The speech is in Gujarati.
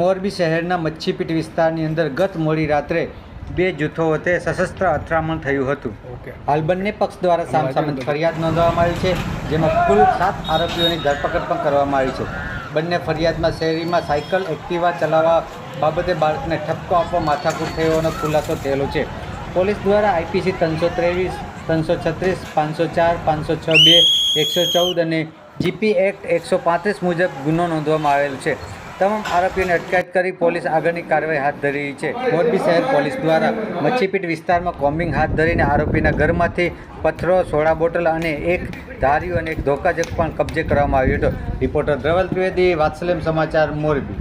મોરબી શહેરના મચ્છીપીટ વિસ્તારની અંદર ગત મોડી રાત્રે બે જૂથો વચ્ચે સશસ્ત્ર અથડામણ થયું હતું. હાલ બંને પક્ષ દ્વારા સામસામે ફરિયાદ નોંધવામાં આવી છે જેમાં કુલ સાત આરોપીઓની ધરપકડ પણ કરવામાં આવી છે. બંને ફરિયાદમાં શહેરીમાં સાયકલ એક્ટિવા ચલાવવા બાબતે બાળકને ઠપકો આપવા માથાકૂટ થયોનો ખુલાસો થયેલો છે. પોલીસ દ્વારા આઈપીસી ત્રણસો ત્રેવીસ ત્રણસો છત્રીસ પાંચસો ચાર પાંચસો છ બે એકસો ચૌદ અને જીપી એક્ટ એકસો પાંત્રીસ મુજબ ગુનો નોંધવામાં આવેલ છે. તમામ આરોપીઓને અટકાયત કરી પોલીસ આગળની કાર્યવાહી હાથ ધરી રહી છે. મોરબી શહેર પોલીસ દ્વારા મચ્છીપીટ વિસ્તારમાં કોમ્બિંગ હાથ ધરીને આરોપીના ઘરમાંથી પથ્થરો, સોડા બોટલ અને એક ધાર્યું અને એક ધોકાજક પણ કબજે કરવામાં આવ્યો હતો. રિપોર્ટર ધ્રવલ ત્રિવેદી વાત્સલ્યમ સમાચાર, મોરબી.